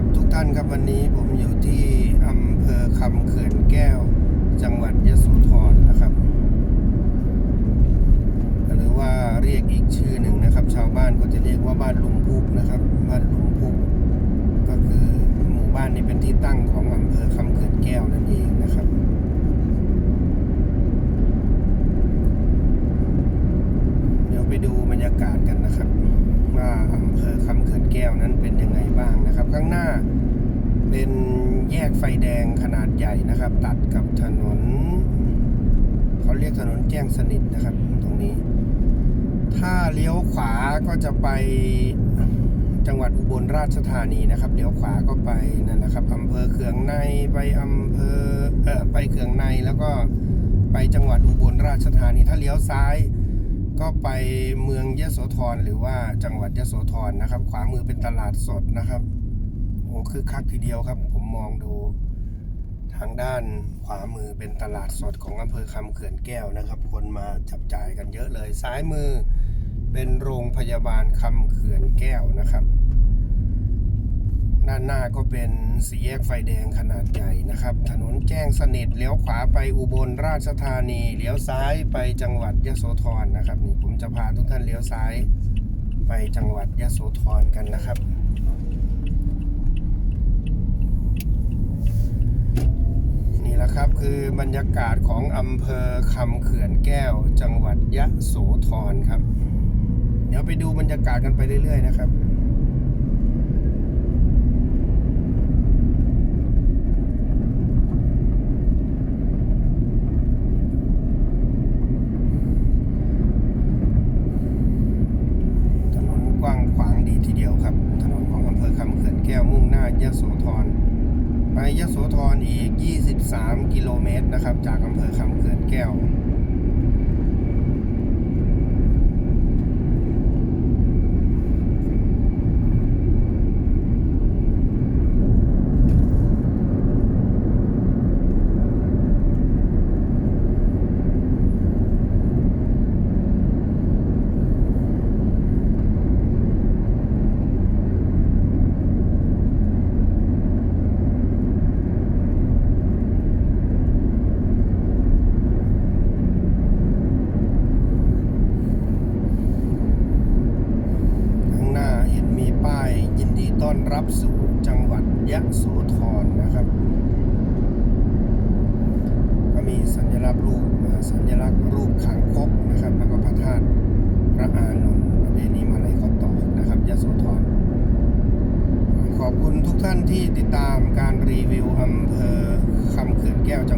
ครับทุกท่านครับวันนี้ผมอยู่ที่อำเภอคำเขื่อนแก้ว จังหวัดยโสธรนะครับ หรือว่าเรียกอีกชื่อหนึ่งนะครับ ชาวบ้านก็จะเรียกว่าบ้านลุงพุกนะครับบ้านลุพุก ก็คือหมู่บ้านนี้เป็นที่ตั้งของอำเภอคำเขื่อนแก้วนั่นเองนะครับ เดี๋ยวไปดูบรรยากาศกันนะครับ ว่าอำเภอคำเขื่อนแก้ วนั้นเป็นยังไงบ้างนะครับ ข้างหน้าเป็นแยกไฟแดงขนาดใหญ่นะครับ ตัดกับถนนเขาเรียกถนนแจ้งสนิทนะครับ ตรงนี้ ถ้าเลี้ยวขวาก็จะไปจังหวัดอุบลราชธานีนะครับเลี้ยวขวาก็ไปนั่นนะครับอำเภอเขืองในไปอำเภอเออไปเขืองในแล้วก็ไปจังหวัดอุบลราชธานีถ้าเลี้ยวซ้าย ก็ไปเมืองยะโสธรหรือว่าจังหวัดยะโสธรนะครับ ขวามือเป็นตลาดสดนะครับโอ้คือคักทีเดียวครับ ผมมองดูทางด้านขวามือเป็นตลาดสดของอำเภอคำเขื่อนแก้วนะครับ คนมาจับจ่ายกันเยอะเลย ซ้ายมือเป็นโรงพยาบาลคำเขื่อนแก้วนะครับ ด้านหน้าก็เป็นสี่แยกไฟแดงขนาดใหญ่นะครับ ถนนแจ้งสนิทเลี้ยวขวาไปอุบลราชธานีเลี้ยวซ้ายไปจังหวัดยโสธรนะครับนี่ผมจะพาทุกท่านเลี้ยวซ้ายไปจังหวัดยโสธรกันนะครับนี่แหละครับคือบรรยากาศของอำเภอคำเขื่อนแก้ว จังหวัดยโสธรครับ เดี๋ยวไปดูบรรยากาศกันไปเรื่อย ๆ นะครับ ถนนกว้างขวางดีทีเดียวครับ ถนนของอำเภอคำเขื่อนแก้ว มุ่งหน้ายโสธร ไปยโสธรอีก 23 กิโลเมตรนะครับ จากอำเภอคำเขื่อนแก้ว ข้างหน้าเห็นมีป้ายยินดีต้อน รับสู่จังหวัดยะโสธรนะครับ ก็มีสัญลักษณ์รูปสัญลักษณ์รูปคางคกนะครับ แล้วก็พระธาตุพระอานนท์ประเพณีมาลัยข้าวตอนะครับยะโสธรขอบคุณทุกท่านที่ติดตามการรีวิวอำเภอคำเขื่อนแก้วจัง